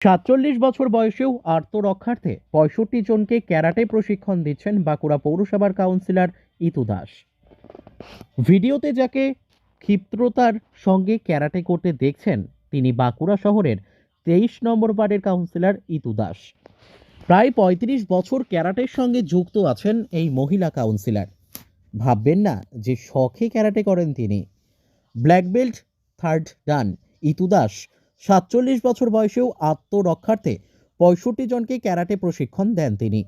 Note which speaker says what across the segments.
Speaker 1: সাতচল্লিশ বছর বয়সেও আত্মরক্ষার্থে পঁয়ষট্টি জনকে ক্যারাটে প্রশিক্ষণ দিচ্ছেন বাঁকুড়া পৌরসভার কাউন্সিলর ইতু দাস। ভিডিওতে যাকে ক্ষিপ্রতার সঙ্গে ক্যারাটে করতে দেখছেন, তিনি বাঁকুড়া শহরের তেইশ নম্বর ওয়ার্ডের কাউন্সিলর ইতু দাস। প্রায় পঁয়ত্রিশ বছর ক্যারাটের সঙ্গে যুক্ত আছেন এই মহিলা কাউন্সিলর। ভাববেন না যে শখে ক্যারাটে করেন তিনি। Black belt, third dan, Itu Das সাতচল্লিশ বছর বয়সেও আত্মরক্ষার্থে পঁয়ষট্টি জনকে ক্যারাটে প্রশিক্ষণ দেন তিনি।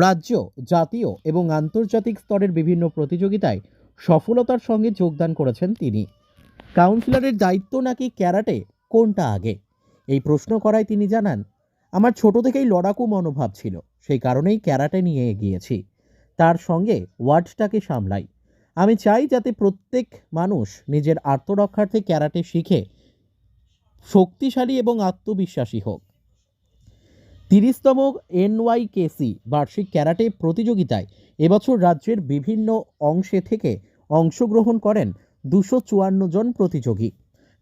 Speaker 1: রাজ্য, জাতীয় এবং আন্তর্জাতিক স্তরের বিভিন্ন প্রতিযোগিতায় সফলতার সঙ্গে যোগদান করেছেন তিনি। কাউন্সিলরের দায়িত্ব নাকি ক্যারাটে, কোনটা আগে? এই প্রশ্ন করায় তিনি জানান, আমার ছোট থেকেই লড়াকু মনোভাব ছিল, সেই কারণেই ক্যারাটে নিয়ে এগিয়েছি। তার সঙ্গে ওয়ার্ডটাকে সামলাই। আমি চাই যাতে প্রত্যেক মানুষ নিজের আত্মরক্ষার্থে ক্যারাটে শিখে শক্তিশালী এবং আত্মবিশ্বাসী হোক। তিরিশতম এনওয়াইকেসি বার্ষিক ক্যারাটে প্রতিযোগিতায় এবছর রাজ্যের বিভিন্ন অংশে থেকে অংশগ্রহণ করেন দুশো চুয়ান্ন জন প্রতিযোগী।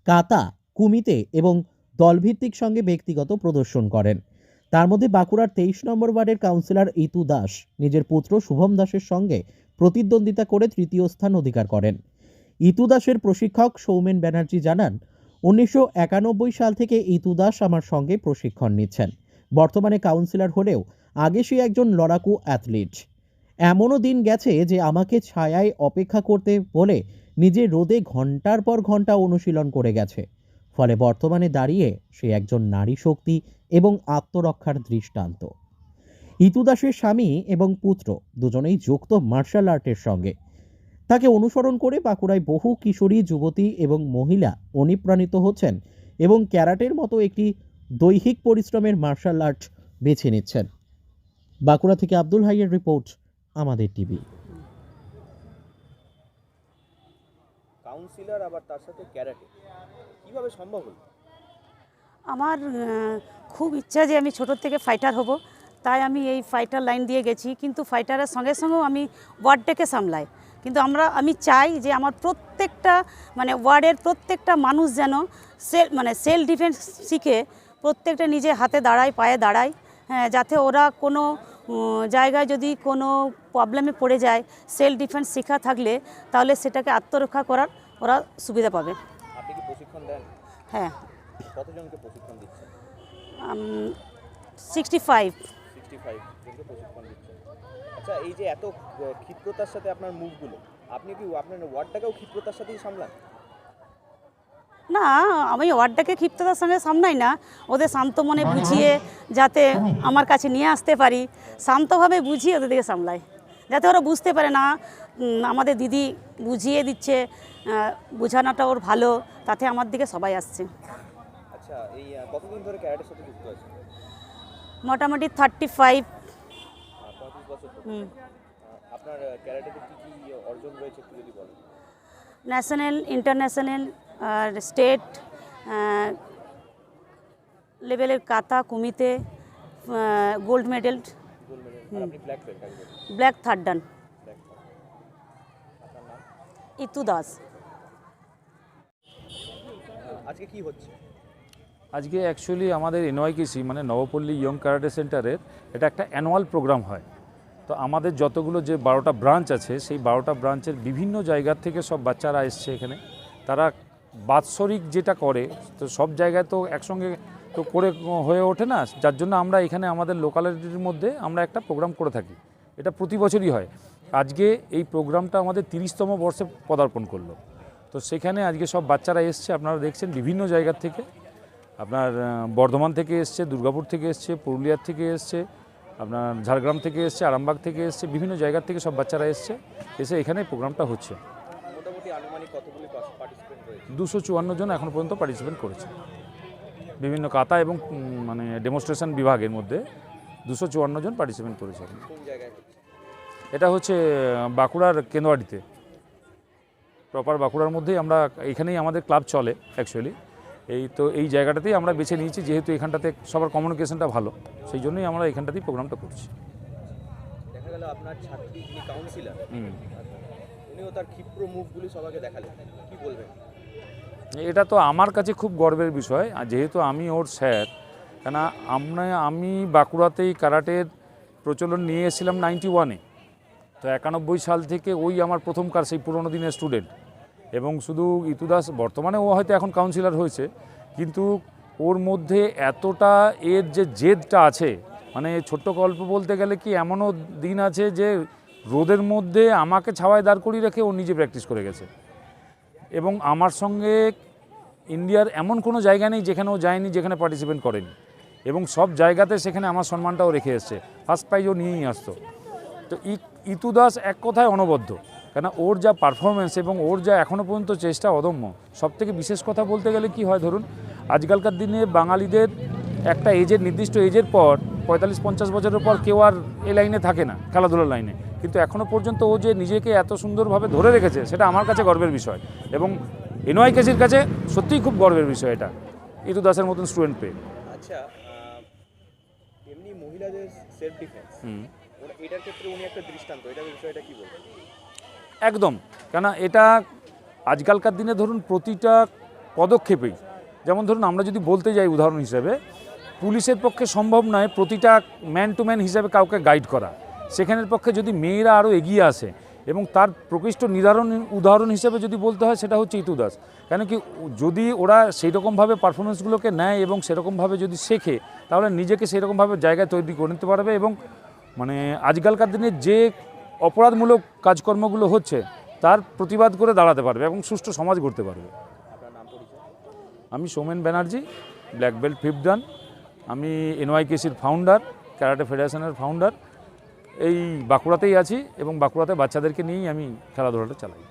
Speaker 1: কাতা, কুমিতে এবং দলভিত্তিক সঙ্গে ব্যক্তিগত প্রদর্শন করেন। তার মধ্যে বাঁকুড়ার তেইশ নম্বর ওয়ার্ডের কাউন্সিলর ইতু দাস নিজের পুত্র শুভম দাসের সঙ্গে প্রতিদ্বন্দ্বিতা করে তৃতীয় স্থান অধিকার করেন। ইতু দাসের প্রশিক্ষক সৌমেন ব্যানার্জি জানান উনিশশো একানব্বই সাল থেকে ইতু দাস আমার সঙ্গে প্রশিক্ষণ নিচ্ছেন। বর্তমানে কাউন্সিলর হলেও আগে সে একজন লড়াকু অ্যাথলিট এমনও দিন গেছে যে আমাকে ছায়ায় অপেক্ষা করতে বলে নিজে রোদে ঘণ্টার পর ঘণ্টা অনুশীলন করে গেছে। ফলে বর্তমানে দাঁড়িয়ে সে একজন নারী শক্তি এবং আত্মরক্ষার দৃষ্টান্ত। ইতুদাসের স্বামী এবং পুত্র দুজনেই যুক্ত মার্শাল আর্টের সঙ্গে। তাকে অনুসরণ করে বাঁকুড়ায় বহু কিশোরী যুবতী এবং মহিলা অনুপ্রাণিত হচ্ছেন এবং ক্যারাটের মতো একটি দৈহিক পরিশ্রমের মার্শাল আর্ট বেছে নিচ্ছেন। বাঁকুড়া থেকে আব্দুল হাইয়ের রিপোর্ট আমাদের টিভি।
Speaker 2: কাউন্সিলর আবার তার সাথে ক্যারাটে কীভাবে সম্ভব হলো?
Speaker 3: আমার খুব ইচ্ছা যে আমি ছোটোর থেকে ফাইটার হব তাই আমি এই ফাইটার লাইন দিয়ে গেছি কিন্তু ফাইটারের সঙ্গে সঙ্গেও আমি ওয়ার্ডটাকে সামলাই। কিন্তু আমরা আমি চাই যে আমার প্রত্যেকটা মানে ওয়ার্ডের প্রত্যেকটা মানুষ যেন সেল মানে সেলফ ডিফেন্স শিখে প্রত্যেকটা নিজে হাতে দাঁড়ায় পায়ে দাঁড়ায় হ্যাঁ যাতে ওরা কোনো জায়গায় যদি কোনো প্রবলেমে পড়ে যায় সেলফ ডিফেন্স শেখা থাকলে তাহলে সেটাকে আত্মরক্ষা করার ওরা সুবিধা পাবে। হ্যাঁ। সিক্সটি ফাইভ
Speaker 2: সিক্সটি ফাইভ জনকে প্রশিক্ষণ দিচ্ছেন আচ্ছা এই যে এত ক্ষিপ্রতার সাথে আপনার মুভগুলো আপনি কি আপনার ওয়ার্ডটাকেও ক্ষিপ্রতার সাথেই সামলান?
Speaker 3: না আমি ওয়ার্ডটাকে ক্ষিপ্ততার সঙ্গে সামলাই না। ওদের শান্ত মনে বুঝিয়ে যাতে আমার কাছে নিয়ে আসতে পারি। শান্তভাবে বুঝিয়ে ওদের দিকে সামলাই। যাতে ওরা বুঝতে পারে না আমাদের দিদি বুঝিয়ে দিচ্ছে বোঝানোটা ওর ভালো তাতে আমার দিকে সবাই আসছে।
Speaker 2: আচ্ছা এই কতদিন ধরে ক্যারাটের সাথে যুক্ত আছেন
Speaker 3: মোটামুটি থার্টি ফাইভ ন্যাশনাল ইন্টারন্যাশনাল আর স্টেট লেভেলের kata kumite gold medal.
Speaker 2: Black
Speaker 3: third dan. Itu Das.
Speaker 2: আজকে কি হচ্ছে?
Speaker 4: আজকে অ্যাকচুয়ালি আমাদের এনওয়াইকেসি মানে নবপল্লী ইয়ং ক্যারাটে সেন্টারের এটা একটা অ্যানুয়াল প্রোগ্রাম হয়। তো আমাদের যতগুলো যে বারোটা ব্রাঞ্চ আছে, সেই বারোটা ব্রাঞ্চের বিভিন্ন জায়গার থেকে সব বাচ্চারা এসছে এখানে। তারা বাৎসরিক যেটা করে, তো সব জায়গায় তো একসঙ্গে তো করে হয়ে ওঠে না। যার জন্য আমরা এখানে আমাদের লোকালিটির মধ্যে আমরা একটা প্রোগ্রাম করে থাকি। এটা প্রতি বছরই হয়। আজকে এই প্রোগ্রামটা আমাদের তিরিশতম বর্ষে পদার্পণ করল। তো সেখানে আজকে সব বাচ্চারা এসছে, আপনারা দেখছেন বিভিন্ন জায়গার থেকে। আপনার বর্ধমান থেকে এসছে দুর্গাপুর থেকে এসছে পুরুলিয়ার থেকে এসছে আপনার ঝাড়গ্রাম থেকে এসছে আরামবাগ থেকে এসছে বিভিন্ন জায়গার থেকে সব বাচ্চারা এসছে এসে এখানে প্রোগ্রামটা হচ্ছে।
Speaker 2: পার্টিসিপেন্ট
Speaker 4: দুশো চুয়ান্ন জন এখনও পর্যন্ত পার্টিসিপেট করেছে। বিভিন্ন কাতা এবং মানে ডেমনস্ট্রেশন বিভাগের মধ্যে দুশো চুয়ান্ন জন পার্টিসিপেট করেছে এটা হচ্ছে বাঁকুড়ার কেন্দোয়াডিতে প্রপার বাঁকুড়ার মধ্যেই আমরা এখানেই আমাদের ক্লাব চলে অ্যাকচুয়ালি এই তো এই জায়গাটাতেই আমরা বেছে নিয়েছি যেহেতু এখানটাতে সবার কমিউনিকেশনটা ভালো সেই জন্যই আমরা এখানটাতেই প্রোগ্রামটা করছি।
Speaker 2: দেখা গেল আপনার ছাত্রী যিনি কাউন্সিলর উনিও তার ক্ষিপ্র মুভগুলি সবাইকে দেখালেন। কি বলবেন?
Speaker 4: এটা তো আমার কাছে খুব গর্বের বিষয় আর যেহেতু আমি ওর স্যার কেন আমরা আমি বাঁকুড়াতেই কারাটের প্রচলন নিয়ে এসেছিলাম নাইনটি ওয়ানে তো একানব্বই সাল থেকে ওই আমার প্রথমকার সেই পুরনো দিনের স্টুডেন্ট এবং শুধু ইতুদাস বর্তমানে ও হয়তো এখন কাউন্সিলর হয়েছে, কিন্তু ওর মধ্যে এতটা এর যে জেদটা আছে মানে ছোট্ট গল্প বলতে গেলে কি এমনও দিন আছে যে রোদের মধ্যে আমাকে ছাওয়ায় দাঁড় করিয়ে রেখে ও নিজে প্র্যাকটিস করে গেছে। এবং আমার সঙ্গে ইন্ডিয়ার এমন কোনো জায়গা নেই যেখানে ও যায়নি, যেখানে পার্টিসিপেট করেনি। এবং সব জায়গাতে সেখানে আমার সম্মানটাও রেখে এসছে। ফার্স্ট প্রাইজ ও নিয়েই আসতো। তো ইতু দাস এক কথায় অনবদ্য। কেন ওর যা পারফরমেন্স এবং ওর যা এখনও পর্যন্ত চেষ্টা অদম্য সব থেকে বিশেষ কথা বলতে গেলে কি হয় ধরুন আজকালকার দিনে বাঙালিদের একটা এজের নির্দিষ্ট এজের পর পঁয়তাল্লিশ পঞ্চাশ বছরের পর কেউ আর এ লাইনে থাকে না খেলাধুলার লাইনে কিন্তু এখনও পর্যন্ত ও যে নিজেকে এত সুন্দরভাবে ধরে রেখেছে সেটা আমার কাছে গর্বের বিষয়। এবং এনওয়াই কেসির কাছে সত্যিই খুব গর্বের বিষয় এটা। ইতু দাসের মতন স্টুডেন্ট পেয়ে।
Speaker 2: আচ্ছা এমনি মহিলাদের সেলফ ডিফেন্স
Speaker 4: হুম।
Speaker 2: এটার ক্ষেত্রে উনি একটা দৃষ্টান্ত এটা বিষয়টা কি বলবেন?
Speaker 4: একদম। কেন এটা আজকালকার দিনে ধরুন প্রতিটা পদক্ষেপেই, যেমন ধরুন আমরা যদি বলতে যাই উদাহরণ হিসেবে, পুলিশের পক্ষে সম্ভব নয় প্রতিটা ম্যান টু ম্যান হিসেবে কাউকে গাইড করা। সেখানের পক্ষে যদি মেয়েরা আরও এগিয়ে আসে এবং তার প্রকৃষ্ট নির্ধারণ উদাহরণ হিসেবে যদি বলতে হয়, সেটা হচ্ছে ইতু দাস। কেন কি যদি ওরা সেই রকমভাবে পারফরমেন্সগুলোকে নেয় এবং সেরকমভাবে যদি শেখে, তাহলে নিজেকে সেই রকমভাবে জায়গায় তৈরি করে নিতে পারবে এবং মানে আজকালকার দিনে যে অপরাধমূলক কাজকর্মগুলো হচ্ছে তার প্রতিবাদ করে দাঁড়াতে পারবে এবং সুষ্ঠু সমাজ গড়তে পারবে। আমি Soumen Banerjee black belt fifth dan আমি এনওয়াইকেসির ফাউন্ডার ক্যারাটে ফেডারেশনের ফাউন্ডার এই বাঁকুড়াতেই আছি এবং বাঁকুড়াতে বাচ্চাদেরকে নিয়েই আমি খেলাধুলাটা চালাই।